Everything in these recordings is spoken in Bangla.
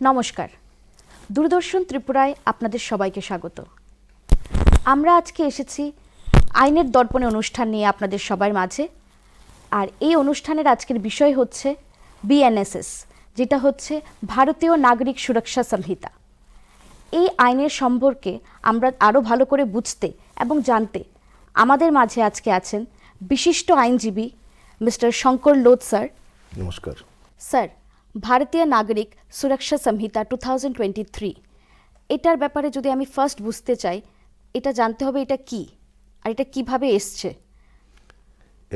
নমস্কার। দূরদর্শন ত্রিপুরায় আপনাদের সবাইকে স্বাগত। আমরা আজকে এসেছি আইনের দর্পণে অনুষ্ঠান নিয়ে আপনাদের সবার মাঝে। আর এই অনুষ্ঠানের আজকের বিষয় হচ্ছে বিএনএসএস যেটা হচ্ছে ভারতীয় নাগরিক সুরক্ষা সংহিতা। এই আইনের সম্পর্কে আমরা আরও ভালো করে বুঝতে এবং জানতে আমাদের মাঝে আজকে আছেন বিশিষ্ট আইনজীবী মিস্টার শঙ্কর লোধ স্যার। নমস্কার। Sir Bharatiya Nagarik Suraksha Sanhita two thousand twenty three এটার ব্যাপারে যদি আমি ফার্স্ট বুঝতে চাই, এটা জানতে হবে এটা কি, আর এটা কীভাবে এসছে।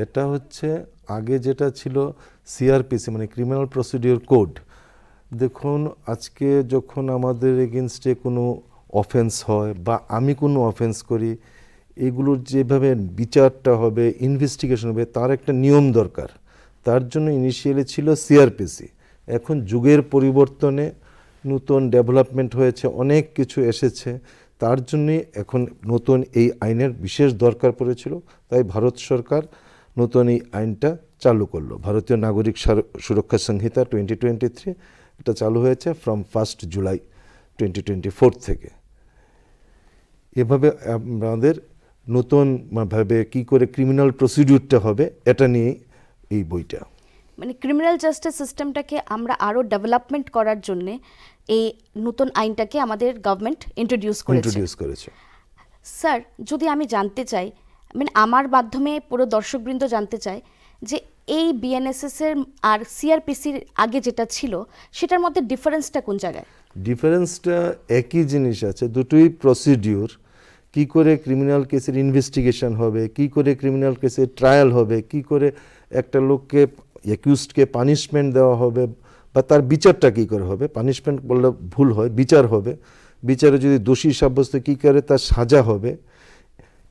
এটা হচ্ছে আগে যেটা ছিল সিআরপিসি মানে ক্রিমিনাল প্রসিডিওর কোড দেখুন, আজকে যখন আমাদের এগেনস্টে কোনো অফেন্স হয় বা আমি কোনো অফেন্স করি, এগুলোর যেভাবে বিচারটা হবে ইনভেস্টিগেশন হবে, তার একটা নিয়ম দরকার। তার জন্য ইনিশিয়ালি ছিল সিআরপিসি এখন যুগের পরিবর্তনে নতুন ডেভেলপমেন্ট হয়েছে, অনেক কিছু এসেছে। তার জন্যই এখন নতুন এই আইনের বিশেষ দরকার পড়েছিল। তাই ভারত সরকার নতুন এই আইনটা চালু করল। ভারতীয় নাগরিক সার- সুরক্ষা সংহিতা টোয়েন্টি টোয়েন্টি থ্রি এটা চালু হয়েছে from first July twenty twenty four থেকে। এভাবে আমাদের নতুন ভাবে কি করে ক্রিমিনাল প্রসিডিউরটা হবে, এটা নিয়ে এই বইটা। মানে ক্রিমিনাল জাস্টিস সিস্টেমটাকে আমরা আরও ডেভেলপমেন্ট করার জন্য এই নতুন আইনটাকে আমাদের গভর্নমেন্ট ইন্ট্রোডিউস করেছে। ইন্ট্রোডিউস করেছে। স্যার যদি আমি জানতে চাই মানে আমার মাধ্যমে পুরো দর্শকবৃন্দ জানতে চায় যে এই বিএনএসএস এর আর সিআরপিসির আগে যেটা ছিল সেটার মধ্যে ডিফারেন্সটা কোন জায়গায়? ডিফারেন্সটা একই জিনিস আছে দুটোই প্রসিডিউর কি করে ক্রিমিনাল কেসের ইনভেস্টিগেশন হবে কি করে ক্রিমিনাল কেসের ট্রায়াল হবে কি করে একটা লোককে অ্যাকিউজডকে পানিশমেন্ট দেওয়া হবে বা তার বিচারটা কী করে হবে? পানিশমেন্ট বললে ভুল হয়, বিচার হবে। বিচারে যদি দোষী সাব্যস্ত কী করে? তার সাজা হবে।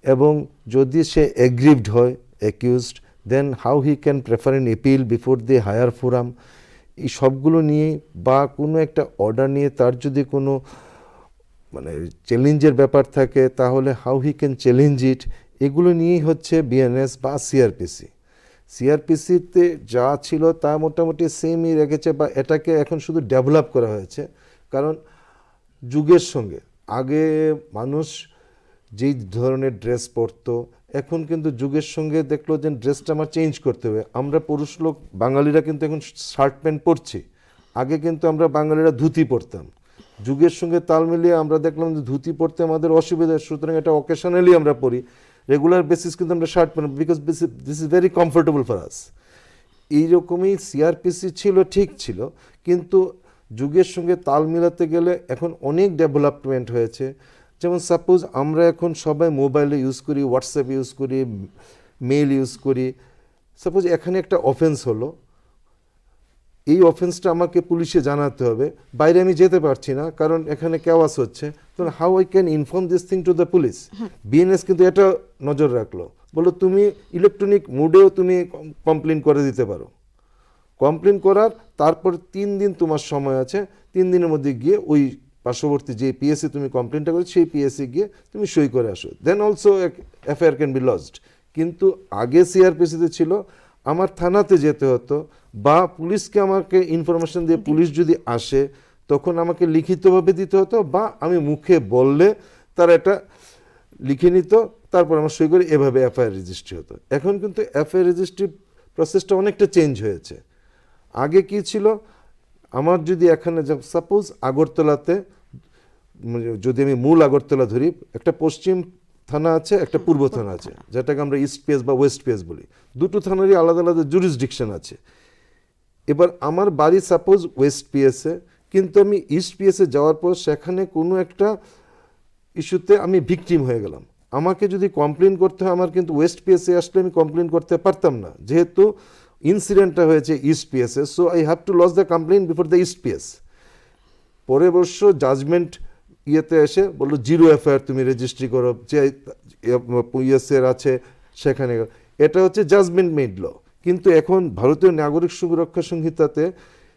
এবং যদি সে এগ্রিভড হয় accused then how he can prefer an appeal before the higher forum এই সবগুলো নিয়ে বা কোনো একটা অর্ডার নিয়ে তার যদি কোনো মানে চ্যালেঞ্জের ব্যাপার থাকে, তাহলে how he can challenge it এগুলো নিয়েই হচ্ছে বিএনএস বা সিআরপিসি সিআরপিসিতে যা ছিল তা মোটামুটি সেমই রেখেছে বা এটাকে এখন শুধু ডেভেলপ করা হয়েছে। কারণ যুগের সঙ্গে, আগে মানুষ যেই ধরনের ড্রেস পরতো, এখন কিন্তু যুগের সঙ্গে দেখল যে ড্রেসটা আমার চেঞ্জ করতে হবে। আমরা পুরুষ লোক, বাঙালিরা কিন্তু এখন শার্ট প্যান্ট পরছি। আগে কিন্তু আমরা বাঙালিরা ধুতি পরতাম। যুগের সঙ্গে তাল মিলিয়ে আমরা দেখলাম যে ধুতি পরতে আমাদের অসুবিধা, সুতরাং এটা অকেশনালি আমরা পরি। রেগুলার বেসিস কিন্তু আমরা শার্ট পরি because this is very comfortable for us এইরকমই সিআরপিসি ছিল, ঠিক ছিল, কিন্তু যুগের সঙ্গে তাল মিলাতে গেলে এখন অনেক ডেভেলপমেন্ট হয়েছে। যেমন সাপোজ আমরা এখন সবাই মোবাইলে ইউজ করি হোয়াটসঅ্যাপ ইউজ করি মেল ইউজ করি। সাপোজ এখানে একটা অফেন্স হলো এই অফেন্সটা আমাকে পুলিশে জানাতে হবে। বাইরে আমি যেতে পারছি না কারণ এখানে কেওয়াস হচ্ছে। তখন how I can inform this thing to the police BNS কিন্তু এটা নজর রাখল। বলো তুমি ইলেকট্রনিক মুডেও তুমি কমপ্লেন করে দিতে পারো। কমপ্লেন করার তারপর তিন দিন তোমার সময় আছে। তিন দিনের মধ্যে গিয়ে ওই পার্শ্ববর্তী যে পিএসসি তুমি কমপ্লেনটা করেছ সেই পিএসসি গিয়ে তুমি সই করে আসো। Then also FIR can be lodged কিন্তু আগে সিআরপিসিতে ছিল আমার থানাতে যেতে হতো বা পুলিশকে আমাকে ইনফরমেশন দিয়ে পুলিশ যদি আসে তখন আমাকে লিখিতভাবে দিতে হতো বা আমি মুখে বললে তারা এটা লিখে নিত তারপর আমার সই করে এভাবে এফআইআর রেজিস্ট্রি হতো। এখন কিন্তু এফআইআর রেজিস্ট্রি প্রসেসটা অনেকটা চেঞ্জ হয়েছে। আগে কি ছিল? আমার যদি এখানে সাপোজ আগরতলাতে মানে যদি আমি মূল আগরতলা ধরি একটা পশ্চিম থানা আছে, একটা পূর্ব থানা আছে, যেটাকে আমরা ইস্ট পিএস বা ওয়েস্ট পিএস বলি। দুটো থানারই আলাদা আলাদা জুরিসডিকশন আছে। এবার আমার বাড়ি সাপোজ ওয়েস্ট পিএসে কিন্তু আমি ইস্ট পিএসে যাওয়ার পর সেখানে কোনো একটা ইস্যুতে আমি ভিকটিম হয়ে গেলাম। আমাকে যদি কমপ্লেন করতে হয়, আমার কিন্তু ওয়েস্ট পিএসে আসলে আমি কমপ্লেন করতে পারতাম না। যেহেতু ইনসিডেন্টটা হয়েছে east পিএসে so I have to lodge the complain before the east PS পরে অবশ্য জাজমেন্ট ইয়েতে এসে বলল জিরো এফআইআর তুমি রেজিস্ট্রি করো, যে ইয়েসের আছে সেখানে। এটা হচ্ছে জাজমেন্ট মেড ল কিন্তু এখন ভারতীয় নাগরিক সুরক্ষা সংহিতাতে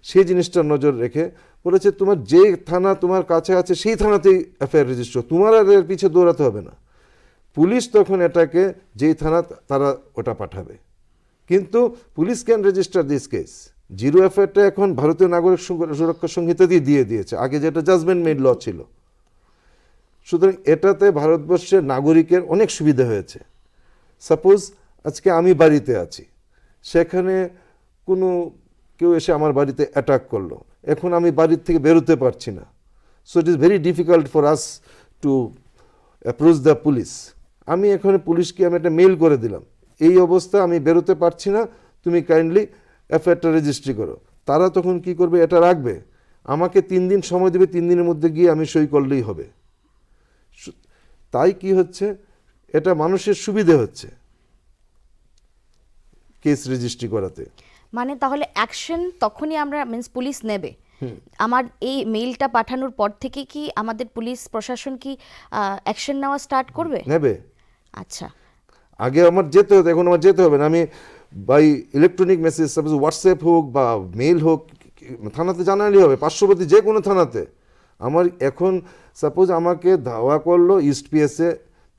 সেই জিনিসটা নজর রেখে বলেছে, তোমার যে থানা তোমার কাছে আছে, সেই থানাতেই এফআইআর রেজিস্টার তোমার আর এর পিছিয়ে দৌড়াতে হবে না। পুলিশ তখন এটাকে, যেই থানা তারা ওটা পাঠাবে। কিন্তু police can register this case zero এফআইআরটা এখন ভারতীয় নাগরিক সুরক্ষা সংহিতাতেই দিয়ে দিয়েছে। আগে যেটা জাজমেন্ট মেড ল ছিল। সুতরাং এটাতে ভারতবর্ষের নাগরিকের অনেক সুবিধা হয়েছে। সাপোজ আজকে আমি বাড়িতে আছি, সেখানে কোনো কেউ এসে আমার বাড়িতে অ্যাটাক করল। এখন আমি বাড়ির থেকে বেরোতে পারছি না। So it is very difficult for us to approach the police আমি এখানে পুলিশকে আমি একটা মেল করে দিলাম, এই অবস্থা আমি বেরোতে পারছি না, তুমি কাইন্ডলি এফআইআরটা রেজিস্ট্রি করো। তারা তখন কি করবে, এটা রাখবে? আমাকে তিন দিন সময় দেবে, তিন দিনের মধ্যে গিয়ে আমি সই করলেই হবে। তাই কি হচ্ছে? এটা মানুষের সুবিধে হচ্ছে কেস রেজিস্ট্রি করাতে। মানে তাহলে অ্যাকশন তখনই আমরা মিন্স পুলিশ নেবে। আমার এই মেইলটা পাঠানোর পর থেকে কি আমাদের পুলিশ প্রশাসন কি অ্যাকশন নেওয়া স্টার্ট করবে? নেবে। আচ্ছা। আগে আমার যেতে হতো এখন আমার যেতে হবে না। আমি by electronic message suppose WhatsApp হোক বা মেইল হোক থানাতে জানালেই হবে পার্শ্ববর্তী যে কোনো থানাতে। আমার এখন সাপোজ আমাকে ধাওয়া করল ইস্ট পিএসএ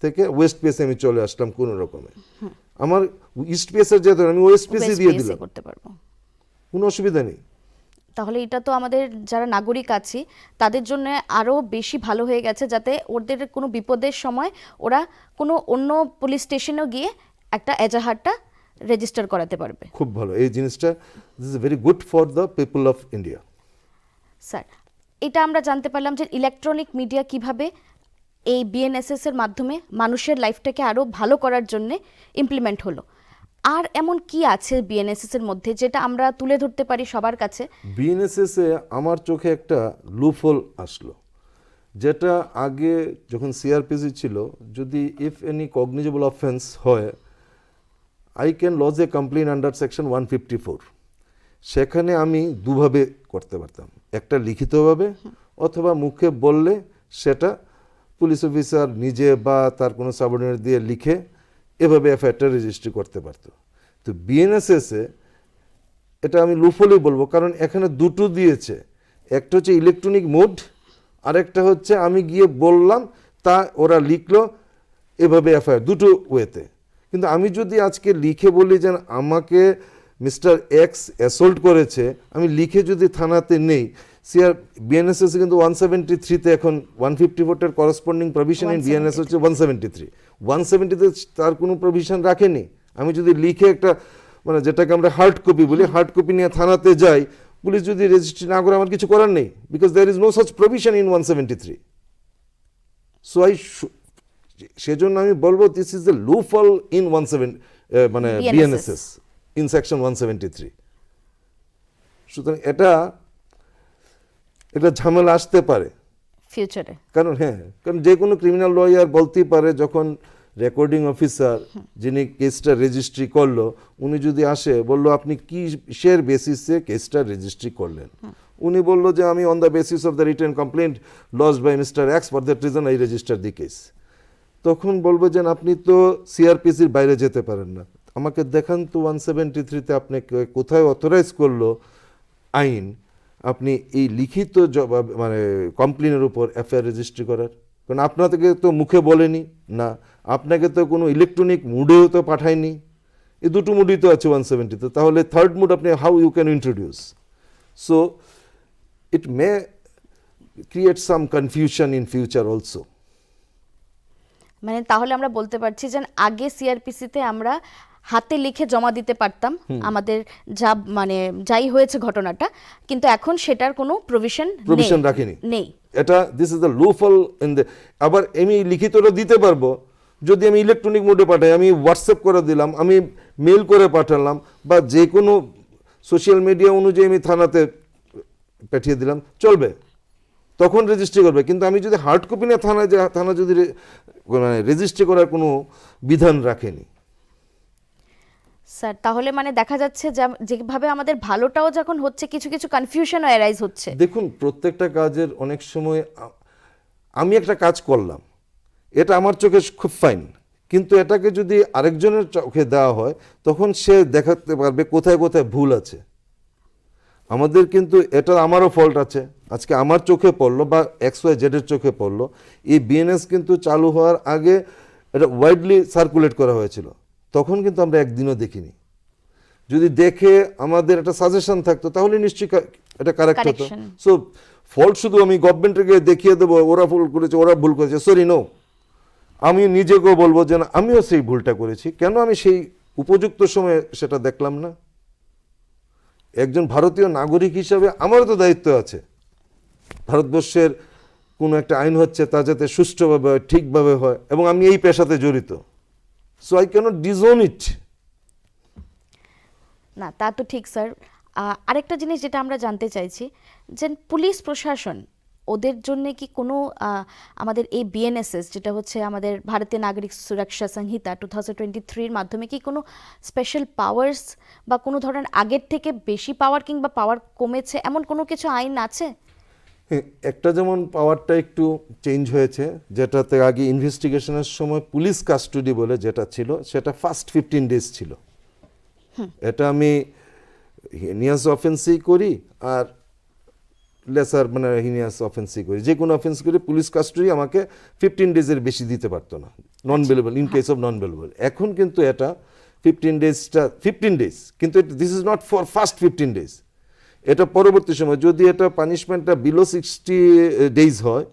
থেকে ওয়েস্ট পিএসএ আমি চলে আসলাম কোনো রকমে। আমার ইস্ট পিএসএ যেতে আমি ওয়েস্ট পিএসএ দিয়ে দিলাম। করতে পারব। কোনো অসুবিধা নেই। তাহলে এটা তো আমাদের যারা নাগরিক আছি তাদের জন্য আরও বেশি ভালো হয়ে গেছে যাতে ওদের কোনো বিপদের সময় ওরা কোনো অন্য পুলিশ স্টেশনেও গিয়ে একটা এজাহারটা রেজিস্টার করাতে পারবে। খুব ভালো। এই জিনিসটা this is very good for the people of India sir এটা আমরা জানতে পারলাম যে ইলেকট্রনিক মিডিয়া কীভাবে এই বিএনএসএস এর মাধ্যমে মানুষের লাইফটাকে আরও ভালো করার জন্য ইমপ্লিমেন্ট হলো। আর এমন কি আছে বিএনএসএস এর মধ্যে যেটা আমরা তুলে ধরতে পারি সবার কাছে? বিএনএসএস এ আমার চোখে একটা লুফল আসলো, যেটা আগে যখন সিআরপিসি ছিল, যদি ইফ এনি কগনিজেবল অফেন্স হয় I can lodge a complain under section one fifty four সেখানে আমি দুভাবে করতে পারতাম। একটা লিখিতভাবে অথবা মুখে বললে সেটা পুলিশ অফিসার নিজে বা তার কোনো সাবঅর্ডিনেট দিয়ে লিখে এভাবে এফআইআরটা রেজিস্ট্রি করতে পারতো। তো বিএনএসএসে এটা আমি লুফলি বলব, কারণ এখানে দুটো দিয়েছে। একটা হচ্ছে ইলেকট্রনিক মোড আরেকটা হচ্ছে আমি গিয়ে বললাম, তা ওরা লিখলো এভাবে এফআইআর দুটো ওয়েতে কিন্তু আমি যদি আজকে লিখে বলি যে আমাকে মিস্টার এক্স অ্যাসল্ট করেছে আমি লিখে যদি থানাতে নেই সিআর বিএনএসএস কিন্তু ওয়ান সেভেন্টি থ্রিতে এখন ওয়ান ফিফটি ফোরটার করসপন্ডিং প্রভিশন ইন বিএনএস হচ্ছে ওয়ান সেভেন্টি থ্রি ওয়ান সেভেন্টিতে তার কোনো প্রভিশন রাখেনি। আমি যদি লিখে একটা মানে যেটাকে আমরা হার্ড কপি বলি হার্ড কপি নিয়ে থানাতে যাই পুলিশ যদি রেজিস্ট্রি না করে আমার কিছু করার নেই because there is no such provision in one seventy three so I সেজন্য আমি বলব this is the loophole in one seven মানে BNSS in section one seventy three সুতরাং এটা এটা ঝামেলা আসতে পারে। ফিউচারে কারণ হ্যাঁ কারণ যে কোনো ক্রিমিনাল লয়ার বলতেই পারে যখন রেকর্ডিং অফিসার যিনি কেসটা রেজিস্ট্রি করল উনি যদি আসে বলল আপনি কি শের বেসিসে কেসটা রেজিস্ট্রি করলেন? উনি বলল যে আমি on the basis of the written complaint lodged by mister X for that reason I register the case তখন বলব যে আপনি তো সিআরপিসির বাইরে যেতে পারেন না। আমাকে দেখান তো ওয়ান সেভেন্টি থ্রিতে আপনাকে কোথায় অথরাইজ করল আইন, আপনি এই লিখিত জবাব মানে কমপ্লেনের উপর এফআইআর রেজিস্ট্রি করার। কারণ আপনাকে তো মুখে বলেনি, না, আপনাকে তো কোনো ইলেকট্রনিক মুডেও তো পাঠায়নি। এই দুটো মুডই তো আছে ওয়ান সেভেন্টিতে তাহলে থার্ড মুড আপনি how you can introduce so it may create some confusion in future also মানে তাহলে আমরা বলতে পারছি যে আগে সিআরপিসিতে আমরা হাতে লিখে জমা দিতে পারতাম। আমাদের যা মানে যাই হয়েছে ঘটনাটা কিন্তু এখন সেটার কোনো প্রভিশন Provision রাখেনি। নেই। এটা this is the loophole in the আবার আমি লিখিতটা দিতে পারব যদি আমি ইলেকট্রনিক মোডে পাঠাই আমি হোয়াটসঅ্যাপ করে দিলাম আমি মেল করে পাঠালাম বা যে কোনো সোশ্যাল মিডিয়া অনুযায়ী আমি থানাতে পাঠিয়ে দিলাম চলবে। তখন রেজিস্ট্রি করবে। কিন্তু আমি যদি হার্ড কপি নিয়ে থানায় থানা যদি মানে রেজিস্ট্রি করার কোনো বিধান রাখেনি। স্যার, তাহলে মানে দেখা যাচ্ছে যেভাবে আমাদের ভালোটাও যখন হচ্ছে, কিছু কিছু কনফিউশনও অ্যারাইজ হচ্ছে। দেখুন, প্রত্যেকটা কাজের অনেক সময় আমি একটা কাজ করলাম। এটা আমার চোখে খুব ফাইন কিন্তু এটাকে যদি আরেকজনের চোখে দেওয়া হয়, তখন সে দেখাতে পারবে কোথায় কোথায় ভুল আছে। আমাদের কিন্তু এটা আমারও ফল্ট আছে। আজকে আমার চোখে পড়ল বা এক্স ওয়াই জেডের চোখে পড়ল। এই বিএনএস কিন্তু চালু হওয়ার আগে এটা ওয়াইডলি সার্কুলেট করা হয়েছিল। তখন কিন্তু আমরা একদিনও দেখিনি। যদি দেখে আমাদের একটা সাজেশন থাকতো তাহলে নিশ্চয়ই এটা কারেক্ট হতো। সো ফল্ট শুধু আমি গভর্নমেন্টকে দেখিয়ে দেবো ওরা ভুল করেছে ওরা ভুল করেছে। সরি নো আমি নিজেকেও বলব যে না আমিও সেই ভুলটা করেছি। কেন আমি সেই উপযুক্ত সময়ে সেটা দেখলাম না? একজন ভারতীয় নাগরিক হিসাবে আমারও তো দায়িত্ব আছে। ভারতবর্ষের কোনো একটা আইন হচ্ছে তা যাতে সুষ্ঠুভাবে হয় ঠিকভাবে হয় এবং আমি এই পেশাতে জড়িত। So I can't disown it না, তা তো ঠিক স্যার আরেকটা জিনিস যেটা আমরা জানতে চাইছি, যে পুলিশ প্রশাসন, ওদের জন্য কি কোনো আমাদের এই বিএনএসএস যেটা হচ্ছে আমাদের ভারতীয় নাগরিক Suraksha Sanhita two thousand twenty থ্রির মাধ্যমে কি কোনো স্পেশাল পাওয়ার্স বা কোনো ধরনের আগের থেকে বেশি পাওয়ার কিংবা পাওয়ার কমেছে? এমন কোনো কিছু আইন আছে? একটা যেমন পাওয়ারটা একটু চেঞ্জ হয়েছে যেটাতে আগে ইনভেস্টিগেশনের সময় পুলিশ কাস্টডি বলে যেটা ছিল সেটা ফার্স্ট ফিফটিন ডেজ ছিল। এটা আমি হিনিয়াস অফেন্সই করি আর লেসার মানে হিনিয়াস অফেন্সই করি। যে কোনো অফেন্স করি পুলিশ কাস্টডি আমাকে ফিফটিন ডেজের বেশি দিতে পারতো না। Non bailable in case of non bailable এখন কিন্তু এটা ফিফটিন ডেজটা ফিফটিন ডেজ কিন্তু this is not for first fifteen days এটা পরবর্তী সময় যদি এটা পানিশমেন্টটা বিলো সিক্সটি ডেজ হয়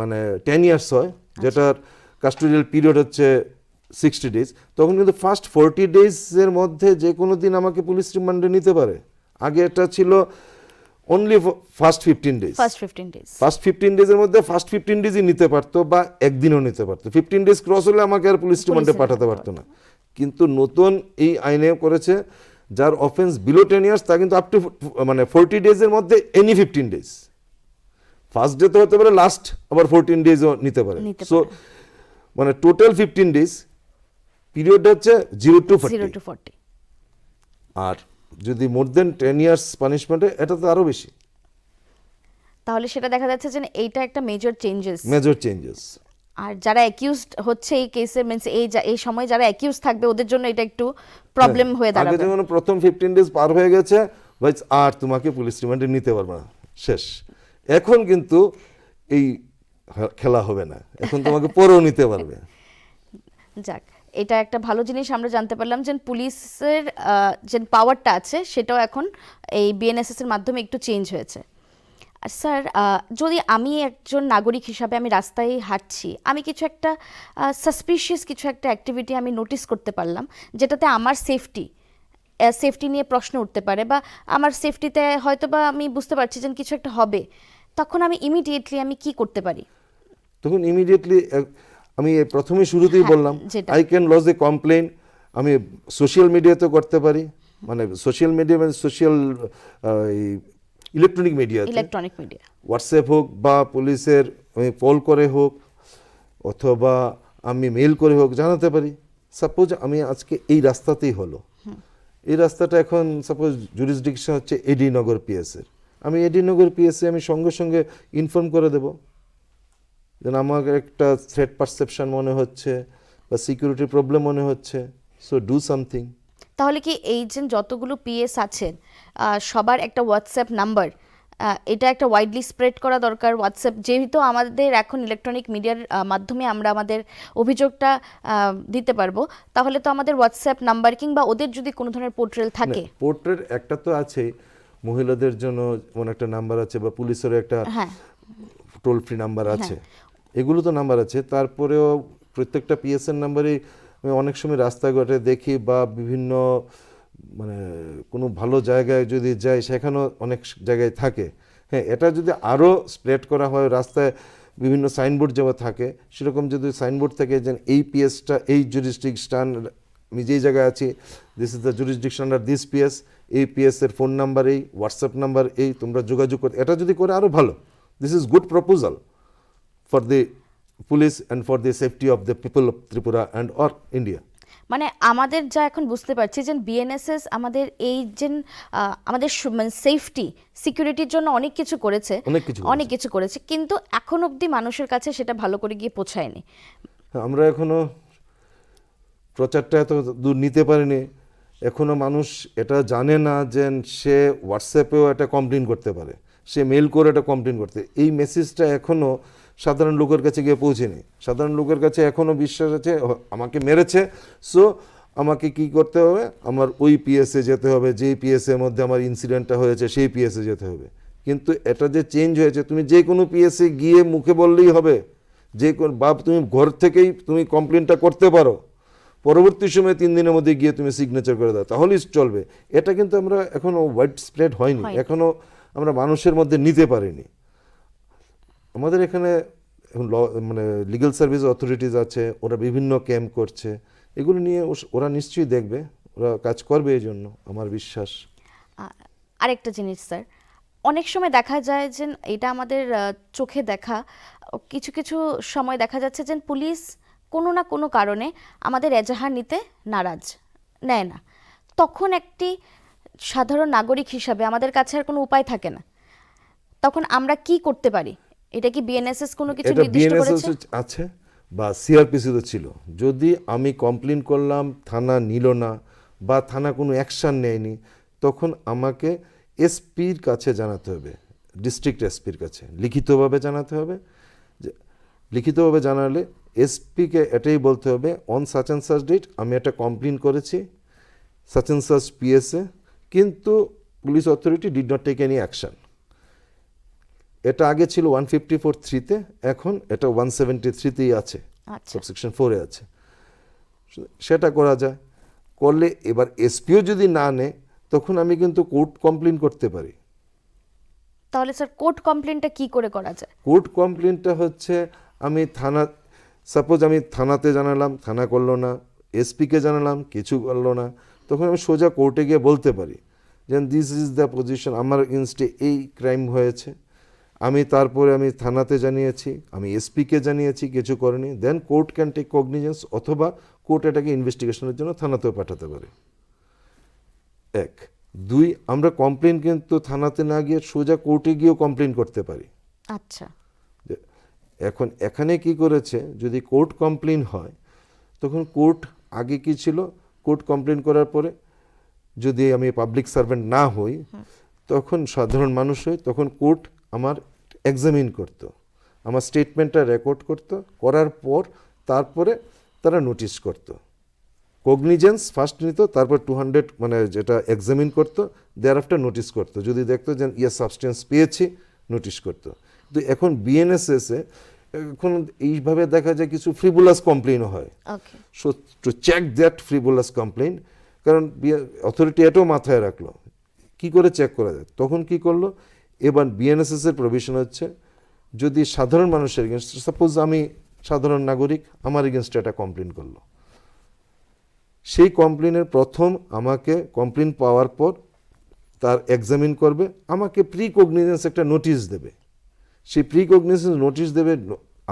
মানে টেন ইয়ার্স হয় যেটার কাস্টোডিয়াল পিরিয়ড হচ্ছে সিক্সটি ডেজ তখন কিন্তু ফার্স্ট ফোরটি ডেজের মধ্যে যে কোনো দিন আমাকে পুলিশ রিমান্ডে নিতে পারে। আগে এটা ছিল only first fifteen days first fifteen days first fifteen ডেজের মধ্যে ফার্স্ট ফিফটিন ডেজই নিতে পারতো বা একদিনও নিতে পারতো। ফিফটিন ডেজ ক্রস হলে আমাকে আর পুলিশ রিমান্ডে পাঠাতে পারতো না। কিন্তু নতুন এই আইনে করেছে যার অফেন্স বিলো টেন ইয়ার্স তা কিন্তু আপ টু মানে ফোরটি ডেজের মধ্যে any fifteen days first day তো হতে পারে লাস্ট আবার ফোরটিন ডেজও নিতে পারে। সো মানে টোটাল ফিফটিন ডেজ পিরিয়ডটা হচ্ছে জিরো টু ফোরটি আর যদি মোর দেন টেন ইয়ার্স পানিশমেন্টে এটা তো আরও বেশি। তাহলে সেটা দেখা যাচ্ছে যে এইটা একটা মেজর চেঞ্জেস মেজর চেঞ্জেস আর যারা অ্যাকিউজড হচ্ছে এই কেসে মিনস এই এই সময় যারা অ্যাকিউজ থাকবে ওদের জন্য এটা একটু প্রবলেম হয়ে। হ্যাঁ, আগে দাঁড়াবে যেমন প্রথম ফিফটিন ডেজ পার হয়ে গেছে ভাই আর তোমাকে পুলিশ রিমান্ডে নিতে পারবে না। শেষ। এখন কিন্তু এই খেলা হবে না। এখন তোমাকে পরেও নিতে পারবে। যাক এটা একটা ভালো জিনিস আমরা জানতে পারলাম যে পুলিশের যে পাওয়ারটা আছে সেটাও এখন এই বিএনএসএস এর মাধ্যমে একটু চেঞ্জ হয়েছে। স্যার যদি আমি একজন নাগরিক হিসাবে আমি রাস্তায় হাঁটছি আমি কিছু একটা সাসপিশিয়াস কিছু একটা অ্যাক্টিভিটি আমি নোটিস করতে পারলাম যেটাতে আমার সেফটি সেফটি নিয়ে প্রশ্ন উঠতে পারে বা আমার সেফটিতে হয়তো বা আমি বুঝতে পারছি যে কিছু একটা হবে তখন আমি ইমিডিয়েটলি আমি কি করতে পারি তখন ইমিডিয়েটলি আমি প্রথমে শুরুতেই হ্যাঁ, বললাম। I can lodge a complain আমি সোশ্যাল মিডিয়াতে করতে পারি মানে সোশ্যাল মিডিয়া মানে সোশ্যাল ইলেকট্রনিক মিডিয়াতে। Electronic media. হোয়াটসঅ্যাপ হোক বা পুলিশের আমি কল করে হোক অথবা আমি মেল করে হোক জানাতে পারি। সাপোজ আমি আজকে এই রাস্তাতেই হলো। এই রাস্তাটা এখন সাপোজ জুরিসডিকশন হচ্ছে এডি নগর পিএসের আমি এডি নগর পিএসে আমি সঙ্গে সঙ্গে ইনফর্ম করে দেব। যেন আমার একটা থ্রেট পারসেপশন মনে হচ্ছে বা সিকিউরিটি প্রবলেম মনে হচ্ছে। সো ডু সামথিং তাহলে কি এই যে যতগুলো পিএস আছেন সবার একটা হোয়াটসঅ্যাপ নাম্বার এটা একটা ওয়াইডলি স্প্রেড করা দরকার। হোয়াটসঅ্যাপ যেহেতু আমাদের এখন ইলেকট্রনিক মিডিয়ার মাধ্যমে আমরা আমাদের অভিযোগটা দিতে পারব তাহলে তো আমাদের হোয়াটসঅ্যাপ নাম্বার কিংবা ওদের যদি কোনো ধরনের পোর্ট্রেল থাকে। পোর্ট্রেল একটা তো আছে মহিলাদের জন্য যেমন একটা নাম্বার আছে বা পুলিশেরও একটা টোল ফ্রি নাম্বার আছে এগুলো তো নাম্বার আছে তারপরেও প্রত্যেকটা পিএসএন নাম্বারে আমি অনেক সময় রাস্তাঘাটে দেখি বা বিভিন্ন মানে কোনো ভালো জায়গায় যদি যাই, সেখানেও অনেক জায়গায় থাকে। হ্যাঁ এটা যদি আরও স্প্রেড করা হয়, রাস্তায় বিভিন্ন সাইনবোর্ড যেমন থাকে, সেরকম যদি সাইনবোর্ড থাকে যে এই পিএসটা এই জুরিস্টিকশন আমি যেই জায়গায় আছি this is the jurisdiction under this PS এই পিএস এর ফোন নাম্বার এই হোয়াটসঅ্যাপ নাম্বার এই, তোমরা যোগাযোগ করতে এটা যদি করে আরও ভালো। This is good proposal for the police and for the safety of the people of Tripura and or India মানে আমাদের যা এখন বুঝতে পারছি যে বিএনএসএস আমাদের এই যে আমাদের মানে সেফটি সিকিউরিটির জন্য অনেক কিছু করেছে। অনেক কিছু অনেক কিছু করেছে কিন্তু এখন অবধি মানুষের কাছে সেটা ভালো করে গিয়ে পৌঁছায়নি। আমরা এখনও প্রচারটা এত দূর নিতে পারিনি। এখনও মানুষ এটা জানে না যে সে হোয়াটসঅ্যাপেও এটা কমপ্লেন করতে পারে। সে মেল করে এটা কমপ্লেন করতে। এই মেসেজটা এখনও সাধারণ লোকের কাছে গিয়ে পৌঁছেনি। সাধারণ লোকের কাছে এখনও বিশ্বাস আছে আমাকে মেরেছে। সো আমাকে কি করতে হবে? আমার ওই পিএসএ যেতে হবে যেই পিএসএর মধ্যে আমার ইনসিডেন্টটা হয়েছে সেই পিএসএ যেতে হবে। কিন্তু এটা যে চেঞ্জ হয়েছে তুমি যে কোনো পিএসএ গিয়ে মুখে বললেই হবে। যে কোন বা তুমি ঘর থেকেই তুমি কমপ্লেনটা করতে পারো। পরবর্তী সময়ে তিন দিনের মধ্যে গিয়ে তুমি সিগনেচার করে দাও তাহলেই চলবে। এটা কিন্তু আমরা এখনও ওয়াইড স্প্রেড হয়নি। হয়নি। এখনও আমরা মানুষের মধ্যে নিতে পারিনি। আমাদের এখানে এখন ল মানে লিগ্যাল সার্ভিস অথরিটিজ আছে, ওরা বিভিন্ন ক্যাম্প করছে। এগুলো নিয়ে ওরা নিশ্চয়ই দেখবে, ওরা কাজ করবে এই জন্য আমার বিশ্বাস। আরেকটা জিনিস, স্যার। অনেক সময় দেখা যায় যে এটা আমাদের চোখে দেখা। কিছু কিছু সময় দেখা যাচ্ছে যে পুলিশ কোনো না কোনো কারণে আমাদের এজাহার নিতে নারাজ, নেয় না। তখন একটি সাধারণ নাগরিক হিসাবে আমাদের কাছে আর কোনো উপায় থাকে না। তখন আমরা কি করতে পারি? এটা কি বিএনএসএস কোনো কিছু নির্দিষ্ট করেছে? আছে বা সিআরপিসি তো ছিল। যদি আমি কমপ্লেন করলাম থানা নিল না বা থানা কোনো অ্যাকশন নেয়নি তখন আমাকে এসপির কাছে জানাতে হবে ডিস্ট্রিক্ট এসপির কাছে। লিখিতভাবে জানাতে হবে যে লিখিতভাবে জানালে এসপিকে এটাই বলতে হবে on such and such date আমি একটা কমপ্লেন করেছি সাচ অ্যান্ড সাচ পিএসএ কিন্তু police authority did not take any action এটা আগে ছিল ওয়ান ফিফটি ফোর থ্রিতে এখন এটা ওয়ান সেভেন্টি থ্রিতেই আছে। আচ্ছা। সাবসেকশন ফোরে আছে। সেটা করা যায়। করলে এবার এসপিও যদি না নেয় তখন আমি কিন্তু কোর্ট কমপ্লেন করতে পারি। তাহলে স্যার কোর্ট কমপ্লেনটা কি করে করা যায়? কোর্ট কমপ্লেনটা হচ্ছে আমি থানা সাপোজ আমি থানাতে জানালাম থানা করল না এসপিকে জানালাম কিছু করল না তখন আমি সোজা কোর্টে গিয়ে বলতে পারি যে দিস ইজ দ্য পজিশন আমার ইনস্টে এই ক্রাইম হয়েছে। আমি তারপরে আমি থানাতে জানিয়েছি আমি এসপিকে জানিয়েছি কিছু করেনি। Then court can take cognizance অথবা কোর্ট এটাকে ইনভেস্টিগেশনের জন্য থানাতেও পাঠাতে পারে। এক। দুই আমরা কমপ্লেন কিন্তু থানাতে না গিয়ে সোজা কোর্টে গিয়েও কমপ্লেন করতে পারি। আচ্ছা। এখন এখানে কি করেছে? যদি কোর্ট কমপ্লেন হয় তখন কোর্ট আগে কি ছিল? কোর্ট কমপ্লেন করার পরে যদি আমি পাবলিক সার্ভেন্ট না হই তখন সাধারণ মানুষ হই তখন কোর্ট আমার এক্সামিন করতো। আমার স্টেটমেন্টটা রেকর্ড করতো করার পর তারপরে তারা নোটিশ করতো। কগনিজেন্স ফার্স্ট নিত তারপর টু হান্ড্রেড মানে যেটা এক্সামিন করতো দেয়ার আফটার নোটিশ করতো। যদি দেখতো যে ইয়ে সাবস্টেন্স পেয়েছি নোটিশ করতো। কিন্তু এখন বিএনএসএসে এখন এইভাবে দেখা যায় কিছু ফ্রিবুলাস কমপ্লেনও হয়। So to check that frivolous complain কারণ অথরিটি এটাও মাথায় রাখল। কি করে চেক করা যায়? তখন কি করল? এবার বিএনএসএস এর প্রভিশন হচ্ছে, যদি সাধারণ মানুষের এগেনস্ট সাপোজ আমি সাধারণ নাগরিক, আমার এগেনস্টে একটা কমপ্লেন করল। সেই কমপ্লেনের প্রথম আমাকে কমপ্লেন পাওয়ার পর তার এক্সামিন করবে, আমাকে প্রি কগনিজেন্স একটা নোটিশ দেবে। সেই প্রি কগনিজেন্স নোটিশ দেবে,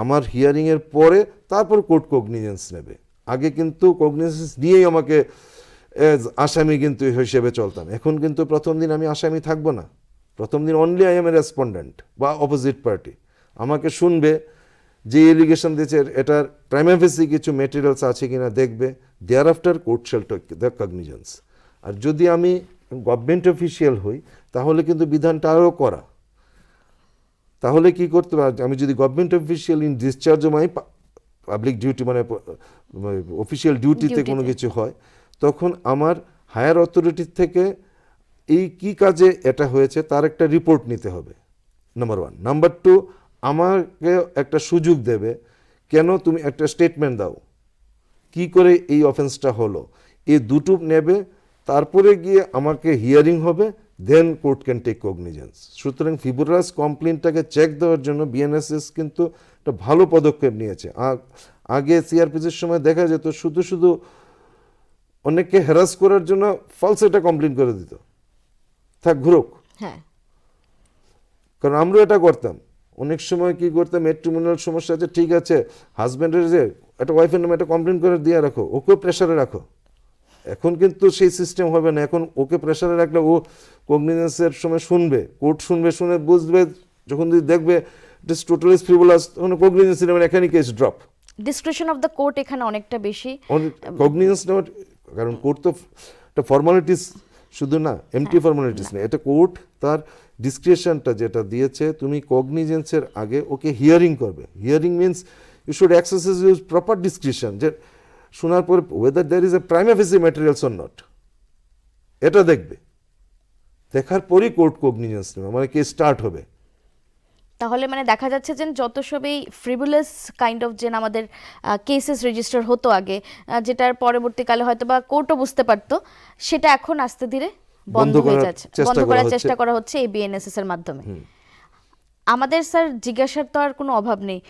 আমার হিয়ারিংয়ের পরে তারপর কোর্ট কগনিজেন্স নেবে। আগে কিন্তু কগনিজেন্স নিয়েই আমাকে আসামি কিন্তু হিসেবে চলতাম। এখন কিন্তু প্রথম দিন আমি আসামি থাকব না। প্রথম দিন only I am a respondent বা অপোজিট পার্টি আমাকে শুনবে যে এলিগেশন দিয়েছে এটার প্রাইমাফেসি কিছু মেটেরিয়ালস আছে কিনা দেখবে। Thereafter court shall take the cognizance আর যদি আমি গভর্নমেন্ট অফিসিয়াল হই তাহলে কিন্তু বিধানটা আরও করা তাহলে কি করতে পার আমি যদি government official in discharge my public duty মানে অফিসিয়াল ডিউটিতে কোনো কিছু হয় তখন আমার হায়ার অথরিটির থেকে এই কি কাজে এটা হয়েছে তার একটা রিপোর্ট নিতে হবে নাম্বার ওয়ান নাম্বার টু আমাকে একটা সুযোগ দেবে, কেন তুমি একটা স্টেটমেন্ট দাও? কি করে এই অফেন্সটা হলো? এই দুটো নেবে, তারপরে গিয়ে আমাকে হিয়ারিং হবে then court can take cognizance সুতরাং ফিবুরাস কমপ্লেনটাকে চেক দেওয়ার জন্য বিএনএসএস কিন্তু একটা ভালো পদক্ষেপ নিয়েছে। আগে সিআরপিসির সময় দেখা যেত, শুধু শুধু অনেককে হ্যারাস করার জন্য ফলস এটা কমপ্লেন করে দিত। থাক ঘুরুক। হ্যাঁ। কারণ আমরা এটা করতাম। অনেক সময় কি করতাম ম্যাট্রিমোনিয়াল সমস্যা আছে ঠিক আছে হাজব্যান্ডের যে একটা ওয়াইফের নামে একটা কমপ্লেন করে দিয়ে রাখো ওকেও প্রেশারে রাখো। এখন কিন্তু সেই সিস্টেম হবে না। এখন ওকে প্রেশারে রাখলে ও কগনিজেন্সের সময় শুনবে কোর্ট শুনবে শুনে বুঝবে যখন যদি দেখবে ইট টোটালি ফ্রিবুলাস তখন কগনিজেন্স নেবেন এখানেই case drop discretion of the court এখানে অনেকটা বেশি। কগনিজেন্স নেওয়ার কারণ কোর্ট তো একটা ফর্মালিটিস শুধু না এমটি ফর্মালিটিস না এটা কোর্ট তার ডিসক্রিপশনটা যেটা দিয়েছে তুমি কগনিজেন্সের আগে ওকে হিয়ারিং করবে। Hearing means you should assess use proper discretion যে শোনার পরে whether there is a prima facie materials or not এটা দেখবে। দেখার পরই কোর্ট কগনিজেন্স নেবে মানে কেস স্টার্ট হবে। তাহলে মানে দেখা যাচ্ছে যে যত সবই ফ্রিবুলাস কাইন্ড অফ যেন আমাদের কেসেস রেজিস্টার হতো আগে যেটার পরবর্তীকালে হয়তো বা কোর্টও বুঝতে পারতো সেটা এখন আস্তে ধীরে বন্ধ বন্ধ হয়ে যাচ্ছে বন্ধ করার চেষ্টা করা হচ্ছে এই বিএনএসএস এর মাধ্যমে। আমাদের স্যার জিজ্ঞাসার তো আর কোনো অভাব নেই।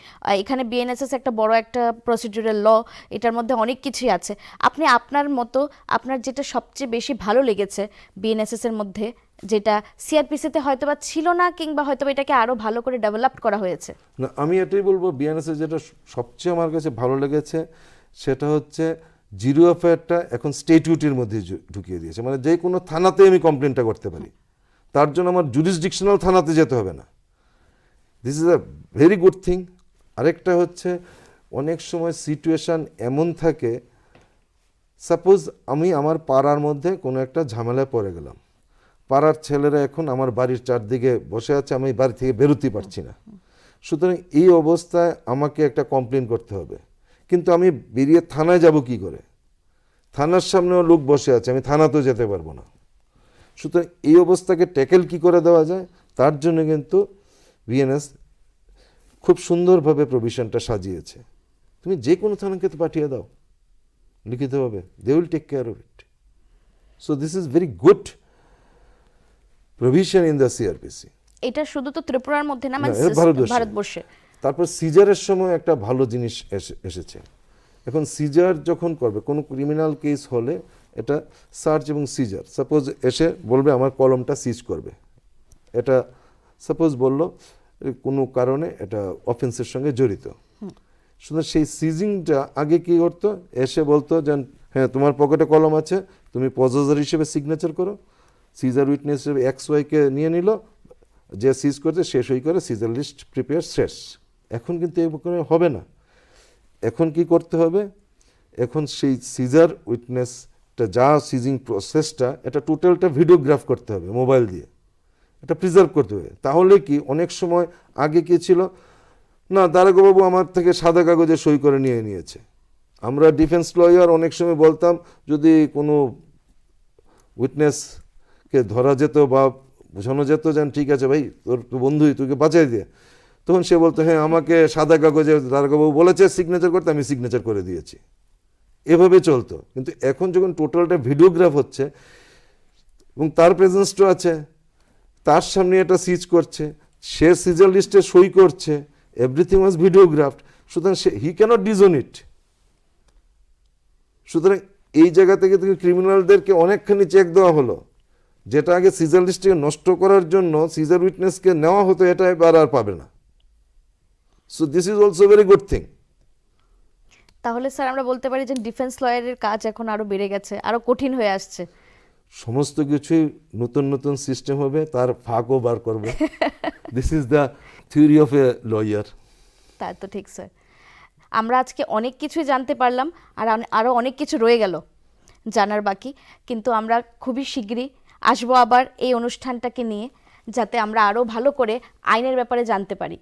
এখানে বিএনএসএস একটা বড় একটা প্রসিডিউরাল ল এটার মধ্যে অনেক কিছুই আছে। আপনি আপনার মতো আপনার যেটা সবচেয়ে বেশি ভালো লেগেছে বিএনএসএস এর মধ্যে যেটা সিআরপিসিতে হয়তো বা ছিল না কিংবা হয়তো এটাকে আরও ভালো করে ডেভেলপ করা হয়েছে। না, আমি এটাই বলব বিএনএসে যেটা সবচেয়ে আমার কাছে ভালো লেগেছে, সেটা হচ্ছে জিরো অ্যাফেয়ারটা এখন স্টেটিউটির মধ্যে ঢুকিয়ে দিয়েছে। মানে যে কোনো থানাতে আমি কমপ্লেনটা করতে পারি। তার জন্য আমার জুরিসডিকশনাল থানাতে যেতে হবে না। This is a very good thing আরেকটা হচ্ছে, অনেক সময় সিচুয়েশান এমন থাকে সাপোজ আমি আমার পাড়ার মধ্যে কোনো একটা ঝামেলায় পড়ে গেলাম। পাড়ার ছেলেরা এখন আমার বাড়ির চারদিকে বসে আছে, আমি বাড়ি থেকে বেরোতে পারছি না। সুতরাং এই অবস্থায় আমাকে একটা কমপ্লেন করতে হবে। কিন্তু আমি বেরিয়ে থানায় যাব কি করে? থানার সামনেও লোক বসে আছে, আমি থানাতেও যেতে পারব না। সুতরাং এই অবস্থাকে ট্যাকেল কি করে দেওয়া যায়? তার জন্য কিন্তু বিএনএস খুব সুন্দরভাবে প্রভিশনটা সাজিয়েছে। তুমি যে কোনো থানাকে তো পাঠিয়ে দাও। লিখিতভাবে they will take care of it so this is very good provision in the CrPC এটা শুধু তো ত্রিপুরার মধ্যে না মানে ভারতবর্ষে। তারপর সিজারের সময় একটা ভালো জিনিস এসে- এসেছে। এখন সিজার যখন করবে কোনো ক্রিমিনাল কেস হলে এটা সার্চ এবং সিজার। সাপোজ এসে বলবে আমার কলমটা সিজ করবে। এটা সাপোজ বলল কোনো কারণে এটা অফেন্সের সঙ্গে জড়িত। শুধু সেই সিজিংটা আগে কি করতো? এসে বলতো যে হ্যাঁ তোমার পকেটে কলম আছে তুমি পজেসার হিসেবে সিগনেচার করো। সিজার উইটনেস হিসেবে এক্স ওয়াইকে নিয়ে নিল, যে সিজ করছে সে সই করে সিজার লিস্ট প্রিপেয়ার শেষ। এখন কিন্তু এরকম হবে না। এখন কি করতে হবে? এখন সেই সিজার উইটনেসটা যা সিজিং প্রসেসটা এটা টোটালটা ভিডিওগ্রাফ করতে হবে মোবাইল দিয়ে। এটা প্রিজার্ভ করতে হবে। তাহলে কি অনেক সময় আগে কি ছিল? না দারোগাবাবু আমার থেকে সাদা কাগজে সই করে নিয়ে নিয়েছে। আমরা ডিফেন্স লয়ার অনেক সময় বলতাম, যদি কোনো উইটনেসকে ধরা যেত বা বোঝানো যেত যেন ঠিক আছে ভাই, তোর তো বন্ধুই, তোকে বাঁচাই দিয়ে তখন সে বলতো হ্যাঁ আমাকে সাদা কাগজে দারোগাবাবু বলেছে সিগনেচার করতে, আমি সিগনেচার করে দিয়েছি। এভাবে চলতো। কিন্তু এখন যখন টোটালটা ভিডিওগ্রাফ হচ্ছে, এবং তার প্রেজেন্সটা আছে, তার সামনে এটা সিজ করছে, সে সিজার লিস্টে সই করছে এভরিথিং ওয়াজ ভিডিওগ্রাফড সুতরাং সে হি ক্যানট ডিজন ইট সুতরাং এই জায়গা থেকে ক্রিমিনালদেরকে অনেকখানি চেক দেওয়া হলো। যেটা আগে সিজার লিস্টকে নষ্ট করার জন্য সিজার উইটনেসকে নেওয়া হতো এটা এবার আর পাবে না। So this is also very good thing তাহলে স্যার আমরা বলতে পারি যে ডিফেন্স লয়ারের কাজ এখন আরও বেড়ে গেছে আরও কঠিন হয়ে আসছে। সমস্ত কিছুই নতুন নতুন সিস্টেম হবে তার ফাঁকও বার করবে। This is the theory of a lawyer তা তো ঠিক স্যার। আমরা আজকে অনেক কিছুই জানতে পারলাম আর আরও অনেক কিছু রয়ে গেল জানার বাকি কিন্তু আমরা খুবই শীঘ্রই আসব আবার এই অনুষ্ঠানটাকে নিয়ে যাতে আমরা আরও ভালো করে আইনের ব্যাপারে জানতে পারি।